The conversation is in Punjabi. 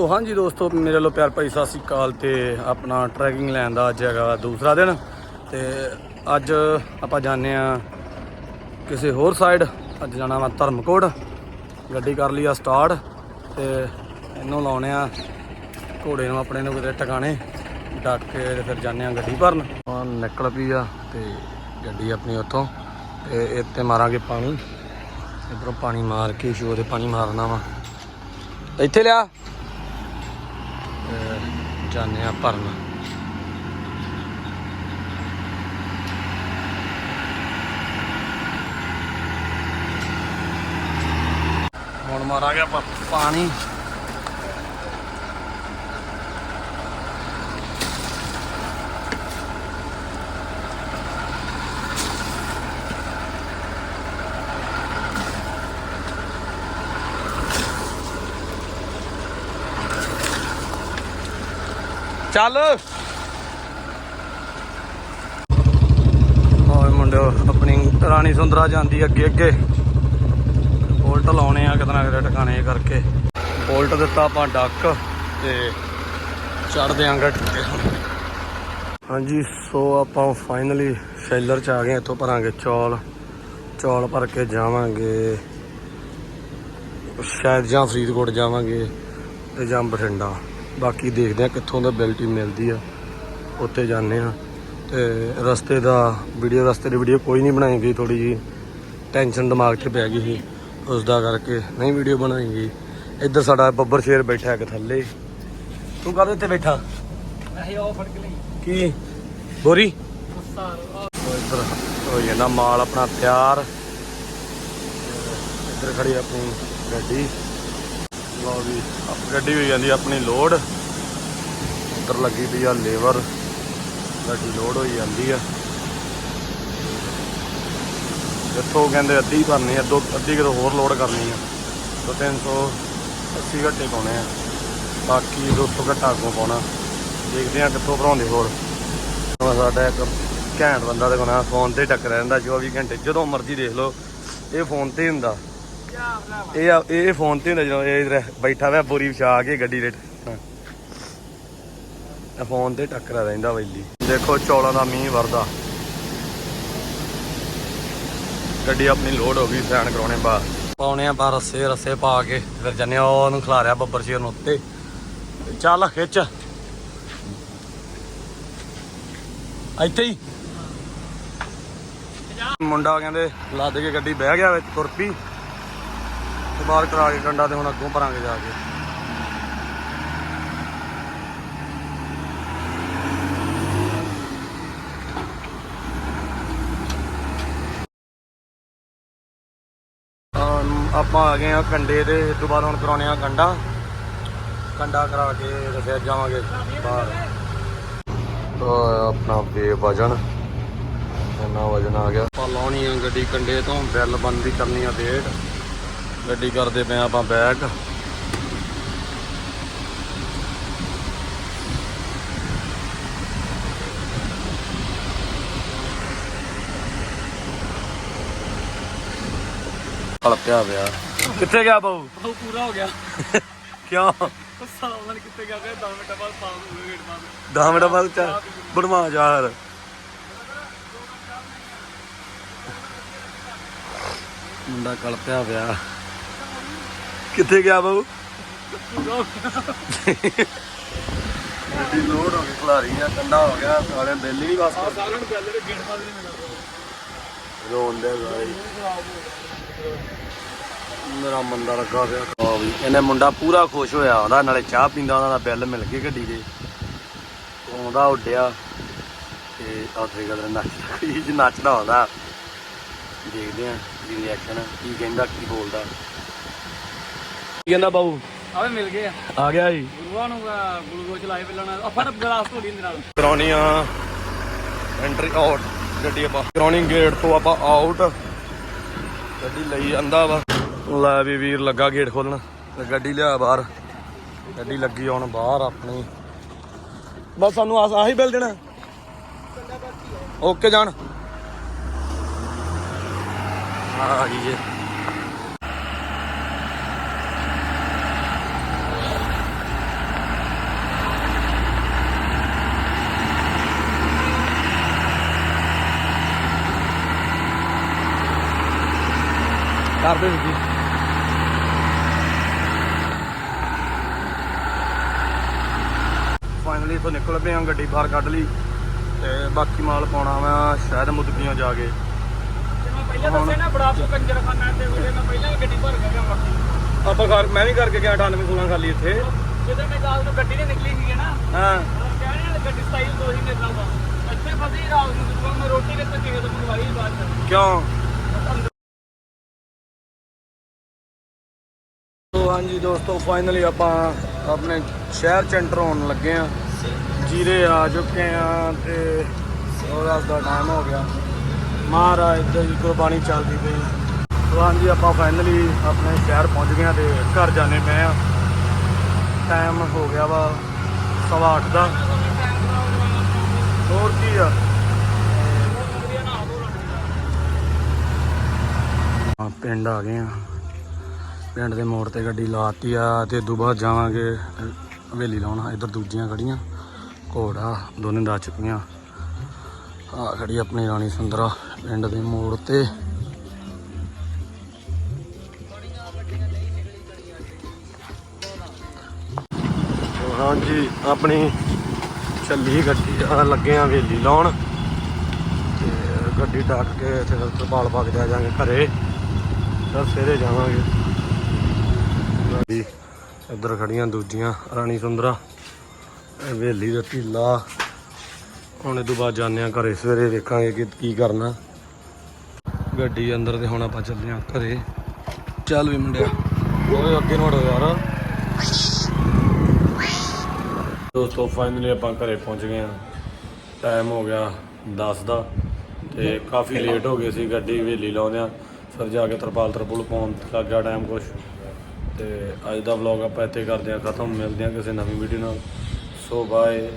ਤੋ ਹਾਂਜੀ ਦੋਸਤੋ, ਮੇਰੇ ਵੱਲੋਂ ਪਿਆਰ ਭਾਈ ਸਤਿ ਸ੍ਰੀ ਅਕਾਲ ਤੇ ਆਪਣਾ ਟਰੈਕਿੰਗ ਲੈਣ ਦਾ ਅੱਜ ਹੈਗਾ ਦੂਸਰਾ ਦਿਨ ਤੇ ਅੱਜ ਆਪਾਂ ਜਾਂਦੇ ਆ ਕਿਸੇ ਹੋਰ ਸਾਈਡ ਅੱਜ ਜਾਣਾ ਵਾ ਧਰਮਕੋਟ, ਗੱਡੀ ਕਰ ਲਈ ਆ ਸਟਾਰਟ ਤੇ ਇਹਨੂੰ ਲਾਉਣੇ ਆ ਘੋੜੇ ਨੂੰ ਆਪਣੇ ਨੂੰ ਕਿਤੇ ਟਿਕਾਣੇ, ਡੱਕ ਕੇ ਤੇ ਫਿਰ ਜਾਂਦੇ ਆ ਗੱਡੀ ਭਰਨ। ਆ ਨਿਕਲ ਪਈ ਆ ਤੇ ਗੱਡੀ ਆਪਣੀ ਉੱਥੋਂ ਤੇ ਇੱਥੇ ਮਾਰਾਂਗੇ ਪਾਣੀ, ਇਧਰੋਂ ਪਾਣੀ ਮਾਰ ਕੇ ਸ਼ੋ ਤੇ ਪਾਣੀ ਮਾਰਨਾ ਵਾ। ਇੱਥੇ ਲਿਆ। ਜਾਂਦੇ ਆ ਭਰਨ। ਹੁਣ ਮਾਰਾਂਗੇ ਆਪਾਂ ਪਾਣੀ। ਚੱਲ। ਓਏ ਮੁੰਡਿਓ, ਆਪਣੀ ਰਾਣੀ ਸੁੰਦਰਾ ਜਾਂਦੀ ਅੱਗੇ ਅੱਗੇ। ਬੋਲਟ ਲਾਉਣੇ ਆ ਕਿਤਨਾ ਕਿਤੇ ਟਿਕਾਣੇ ਕਰਕੇ। ਬੋਲਟ ਦਿੱਤਾ ਆਪਾਂ ਡੱਕ ਤੇ ਚੜ ਦਿਆਂਗੇ ਟਿੱਕੇ ਹੁਣ। ਹਾਂਜੀ, ਸੋ ਆਪਾਂ ਫਾਈਨਲੀ ਸ਼ੈਲਰ ਚ ਆ ਗਏ ਇੱਥੋਂ ਭਰਾਂਗੇ ਚੌਲ। ਚੌਲ ਭਰ ਕੇ ਜਾਵਾਂਗੇ। ਸ਼ਾਇਦ ਜਾਂ ਫਰੀਦਕੋਟ ਜਾਵਾਂਗੇ ਤੇ ਜਾਂ ਬਠਿੰਡਾ। ਬਾਕੀ ਦੇਖਦੇ ਆ ਕਿੱਥੋਂ ਦਾ ਬਿਲਟੀ ਮਿਲਦੀ ਆ ਉੱਥੇ ਜਾਂਦੇ ਆ ਤੇ ਰਸਤੇ ਦਾ ਵੀਡੀਓ ਰਸਤੇ ਦੀ ਵੀਡੀਓ ਕੋਈ ਨਹੀਂ ਬਣਾਈ ਗਈ ਥੋੜੀ ਜੀ ਟੈਨਸ਼ਨ ਦਿਮਾਗ 'ਚ ਪੈ ਗਈ ਸੀ। ਉਸ ਦਾ ਕਰਕੇ ਨਹੀਂ ਵੀਡੀਓ ਬਣਾਈ ਗਈ। ਇੱਧਰ ਸਾਡਾ ਬੱਬਰ ਸ਼ੇਰ ਬੈਠਾ ਇੱਕ ਥੱਲੇ। ਤੂੰ ਕਾਹਦੇ ਇੱਥੇ ਬੈਠਾ? ਅਸੀਂ ਉਹ ਫੜ ਕੇ ਲਈ। ਕੀ? ਬੋਰੀ? ਇੱਧਰ ਹੋ ਜਾਂਦਾ ਮਾਲ ਆਪਣਾ ਤਿਆਰ। ਇੱਧਰ ਖੜੀ ਆਪਣੀ ਗੱਡੀ। ਲਓ ਵੀ ਗੱਡੀ ਹੋਈ ਜਾਂਦੀ ਆਪਣੀ ਲੋਡ। ਉੱਧਰ ਲੱਗੀ ਪਈ ਆ ਲੇਬਰ। ਗੱਡੀ ਲੋਡ ਹੋਈ ਜਾਂਦੀ ਆ। ਜਿੱਥੋਂ ਕਹਿੰਦੇ ਅੱਧੀ ਭਰਨੀ ਆ ਦੋ ਅੱਧੀ ਕਿਤੇ ਹੋਰ ਲੋਡ ਕਰਨੀ ਆ। ਤਾਂ 380 ਘੱਟੇ ਪਾਉਣੇ ਆ। ਬਾਕੀ 200 ਘੱਟਾ ਅੱਗੋਂ ਪਾਉਣਾ। ਦੇਖਦੇ ਆ ਕਿੱਥੋਂ ਭਰਾਉਂਦੇ ਹੋਰ। ਉਹ ਸਾਡਾ ਇੱਕ ਘੈਂਟ ਬੰਦਾ ਤੇ ਕੋਨਾ ਫੋਨ ਤੇ ਟੱਕਰ ਰਹਿੰਦਾ 24 ਘੰਟੇ, ਜਦੋਂ ਮਰਜ਼ੀ ਦੇਖ ਲਓ। ਇਹ ਫੋਨ ਤੇ ਹੀ ਹੁੰਦਾ। ਇਹ ਆ- ਇਹ ਫੋਨ ਤੇ ਹੁੰਦਾ ਜਦੋਂ ਇਹ ਬੈਠਾ ਹੋਇਆ ਬੋਰੀ ਵਿਛਾ ਕੇ ਗੱਡੀ ਹਾਂ। ਇਹ ਫੋਨ ਤੇ ਟੱਕਰਾ ਰਹਿੰਦਾ ਵੈਲੀ ਦੇਖੋ ਚੌਲਾਂ ਦਾ ਮੀਂਹ ਵਰਦਾ। ਗੱਡੀ ਆਪਣੀ ਲੋਡ ਹੋ ਗਈ ਸੈਨ ਕਰਾਉਣੇ ਬਾਹਰ ਪਾਉਣੇ ਆ ਬਾਹਰ ਰੱਸੇ ਰੱਸੇ ਪਾ ਕੇ ਫਿਰ ਜੰਨੇ ਉਹਨੂੰ ਖਿਲਾਰਿਆ ਬੱਬਰ ਸ਼ੇਰ ਨੂੰ ਉੱਤੇ। ਤੇ ਚੱਲ ਖਿੱਚ। ਇੱਥੇ ਹੀ। ਮੁੰਡਾ ਕਹਿੰਦੇ ਲੱਦ ਕੇ ਗੱਡੀ ਬਹਿ ਗਿਆ ਵਿੱਚ ਤੁਰ ਪਈ ਤੇ ਬਾਹਰ ਕਰਾ ਕੇ ਕੰਡਾ ਤੇ ਹੁਣ ਅੱਗੋਂ ਭਰਾਂਗੇ ਜਾ ਕੇ। ਆਪਾਂ ਆ ਗਏ ਆ ਕੰਡੇ ਤੇ, ਇਸ ਤੋਂ ਬਾਅਦ ਹੁਣ ਕਰਾਉਣੇ ਆ ਕੰਡਾ ਕੰਡਾ ਕਰਾ ਕੇ ਤੇ ਫਿਰ ਜਾਵਾਂਗੇ ਬਾਹਰ। ਆਪਣਾ ਬੇ ਵਜਨ ਇੰਨਾ ਵਜਨ ਆ ਗਿਆ। ਆਪਾਂ ਲਾਉਣੀ ਆ ਗੱਡੀ ਕੰਡੇ ਤੋਂ, ਬੈਲ ਬੰਦੀ ਕਰਨੀ ਆ ਵੇਟ ਗੱਡੀ ਕਰਦੇ ਪਏ ਆਪਾਂ ਬੈਕ ਹਲ ਪਿਆ ਕਿੱਥੇ ਗਿਆ ਬਾਊ? ਉਹ ਪੂਰਾ ਹੋ ਗਿਆ। ਕਿਉਂ? ਸਾਵਣ ਕਿੱਥੇ ਗਿਆ ਕਿ 10 ਮਿੰਟਾਂ ਬਾਅਦ ਪਾਉਂ ਗੇਟ ਬਾਅਦ 10 ਮਿੰਟ ਬਾਅਦ ਚਾ ਬਣਵਾ ਯਾਰ ਮੁੰਡਾ ਕਲਪਿਆ ਪਿਆ ਕਿੱਥੇ ਗਿਆ ਬਾਊ? ਪੂਰਾ ਹੋ ਗਿਆ ਗੱਡੀ ਲੋਡ ਹੋ ਗਈ ਖਲਾਰੀ ਆ ਕੰਡਾ ਹੋ ਗਿਆ ਸਾਲੇ ਬਿੱਲ ਹੀ ਬਸ ਆ ਸਾਰਿਆਂ ਨੂੰ ਪਹਿਲੇ ਦੇ ਗੇਟ ਬਾਅਦ ਨਹੀਂ ਮਿਲਦਾ ਰੋਂਦੇ ਗਾਈ ਮੇਰਾ ਮੰਦਾ ਲੱਗਾ ਪਿਆ। ਆ ਵੀ ਇਹਨੇ ਮੁੰਡਾ ਪੂਰਾ ਖੁਸ਼ ਹੋਇਆ ਉਹਦਾ ਨਾਲੇ ਚਾਹ ਪੀਂਦਾ ਉਹਨਾਂ ਦਾ ਬਿੱਲ ਮਿਲ ਗਿਆ ਗੱਡੀ ਦੇ। ਆਉਂਦਾ ਉੱਡਿਆ ਤੇ ਆਦਰੇ ਗੱਲ ਨੱਚਦਾ ਕੀ ਨੱਚਦਾ ਹੁੰਦਾ। ਦੇਖਦੇ ਆ ਰਿਐਕਸ਼ਨ ਕੀ ਕਹਿੰਦਾ ਕੀ ਬੋਲਦਾ। ਕਹਿੰਦਾ ਬਾਬੂ? ਆਵੇ ਮਿਲ ਗਏ ਆ। ਆ ਗਿਆ ਜੀ। ਗੁਰੂਆਂ ਨੂੰ ਗਲੂਕੋਜ਼ ਲਾਏ ਪਹਿਲਾਂ ਆ ਫੜ ਗਲਾਸ ਧੋਲੀ ਦੇ ਨਾਲ। ਕਰਾਉਣੀ ਆ ਐਂਟਰੀ ਆਊਟ ਗੱਡੀ ਆਪਾਂ। ਕਰਾਉਣੀ ਗੇਟ ਤੋਂ ਆਪਾਂ ਆਊਟ ਗੱਡੀ ਲਈ ਜਾਂਦਾ ਵਾ। ਲੈ ਵੀ ਵੀਰ ਲੱਗਾ ਗੇਟ ਖੋਲਣ। ਤੇ ਗੱਡੀ ਲਿਆ ਬਾਹਰ। ਗੱਡੀ ਲੱਗੀ ਹੁਣ ਬਾਹਰ ਆਪਣੀ। ਬਸ ਸਾਨੂੰ ਆਸ ਆਹੀ ਬਿੱਲ ਦੇਣਾ। ਓਕੇ ਜਾਣ। ਆ ਜੇ ਕਰਦੇ ਸੀ ਫਾਈਨਲੀ ਤੋਂ ਨਿਕਲ ਪਏ ਹਾਂ ਗੱਡੀ ਬਾਹਰ ਕੱਢ ਲਈ ਤੇ ਬਾਕੀ ਮਾਲ ਪਾਉਣਾ ਵਾ ਸ਼ਾਇਦ ਮੁਦਕੀਆਂ ਜਾ ਕੇ। ਮੈਂ ਪਹਿਲਾਂ ਦੱਸਿਆ ਨਾ ਬੜਾ ਕੋ ਕੰਜਰ ਖਾਨਾ ਤੇ ਉਹਦੇ ਮੈਂ ਪਹਿਲਾਂ ਹੀ ਗੱਡੀ ਭਰ ਕੇ ਗਿਆ ਬਾਕੀ। ਆਪਾਂ ਘਰ ਮੈਂ ਵੀ ਕਰਕੇ ਗਿਆ 98 16 ਖਾਲੀ ਇੱਥੇ। ਜਦੋਂ ਮੈਂ ਰਾਤ ਨੂੰ ਗੱਡੀ ਨੇ ਨਿਕਲੀ ਸੀਗੀ ਨਾ ਹਾਂ। ਨੇ ਗੱਡੀ ਸਟਾਈਲ ਤੋਂ ਹੀ ਮੇਰੇ ਨਾਲ ਵਾ। ਇੱਥੇ ਫਸੀ ਰਾਤ ਨੂੰ ਮੈਂ ਰੋਟੀ ਕਿਤੇ ਕਿਸੇ ਤੋਂ ਮੰਗਵਾਈ ਬਾਅਦ ਕਿਉਂ? ਹਾਂਜੀ ਦੋਸਤੋ ਫਾਈਨਲੀ ਆਪਾਂ ਆਪਣੇ ਸ਼ਹਿਰ ਚ ਐਂਟਰ ਹੋਣ ਲੱਗੇ ਆ ਜੀਰੇ ਆ ਚੁੱਕੇ ਆ ਤੇ ਉਹਦਾ ਦਾ ਟਾਈਮ ਹੋ ਗਿਆ। ਮਹਾਰਾਜ ਇੱਧਰ ਦੀ ਕੁਰਬਾਨੀ ਚੱਲਦੀ ਪਈ। ਹਾਂਜੀ, ਆਪਾਂ ਫਾਈਨਲੀ ਆਪਣੇ ਸ਼ਹਿਰ ਪਹੁੰਚ ਗਏ ਆ ਤੇ ਘਰ ਜਾਣੇ ਪਏ ਆ ਟਾਈਮ ਹੋ ਗਿਆ ਵਾ ਸਵਾ ਅੱਠ ਦਾ। ਹੋਰ ਕੀ ਆ? ਆ ਪਿੰਡ ਆ ਗਏ ਆ ਪਿੰਡ ਦੇ ਮੋੜ ਤੇ ਗੱਡੀ ਲਾਤੀ ਆ ਤੇ ਉਦੋਂ ਬਾਅਦ ਜਾਵਾਂਗੇ ਹਵੇਲੀ ਲਾਉਣਾ। ਇੱਧਰ ਦੂਜੀਆਂ ਖੜੀਆਂ ਘੋੜਾ, ਦੋਨੇ ਦਾ ਚੁੱਕੀਆਂ ਆ ਖੜੀ ਆਪਣੀ ਰਾਣੀ ਸੁੰਦਰਾ ਪਿੰਡ ਦੇ ਮੋੜ ਤੇ। ਹਾਂਜੀ ਆਪਣੀ ਚੱਲੀ ਗੱਡੀ ਆ, ਲੱਗੇ ਆ ਹਵੇਲੀ ਲਾਉਣ। ਤੇ ਗੱਡੀ ਡੱਕ ਕੇ ਇੱਥੇ ਤਰਪਾਲ ਪਾ ਕੇ ਜਾ ਜਾਾਂਗੇ ਘਰੇ। ਫਿਰ ਸਵੇਰੇ ਜਾਵਾਂਗੇ। ਇੱਧਰ ਖੜੀਆਂ ਦੂਜੀਆਂ, ਰਾਣੀ ਸੁੰਦਰਾ। ਹਵੇਲੀ ਦਾ ਢੀਲਾ ਹੁਣ ਇਹ ਤੋਂ ਬਾਅਦ ਜਾਂਦੇ ਆ ਘਰੇ, ਸਵੇਰੇ ਵੇਖਾਂਗੇ ਕਿ ਕੀ ਕਰਨਾ। ਗੱਡੀ ਅੰਦਰ ਤੇ ਹੁਣ ਆਪਾਂ ਚੱਲੇ ਆ ਘਰੇ। ਚੱਲ ਵੀ ਮੁੰਡਿਆ। ਓਏ, ਅੱਗੇ ਨੂੰ ਹਟੋ ਯਾਰ। ਦੋਸਤੋ ਫਾਈਨਲੀ ਆਪਾਂ ਘਰੇ ਪਹੁੰਚ ਗਏ ਆ ਟਾਈਮ ਹੋ ਗਿਆ 10 ਦਾ ਤੇ ਕਾਫੀ ਲੇਟ ਹੋ ਗਏ ਸੀ ਗੱਡੀ ਹਵੇਲੀ ਲਾਉਂਦਿਆਂ। ਫਿਰ ਜਾ ਕੇ ਤਰਪਾਲ ਤਰਪੁਲ ਪਾਉਣ ਲੱਗ ਗਿਆ ਟਾਈਮ ਕੁਛ। ਤੇ ਅੱਜ ਦਾ ਵਲੌਗ ਆਪਾਂ ਇੱਥੇ ਕਰਦੇ ਹਾਂ, ਖਤਮ, ਮਿਲਦੇ ਹਾਂ ਕਿਸੇ ਨਵੀਂ ਵੀਡੀਓ ਨਾਲ। So bye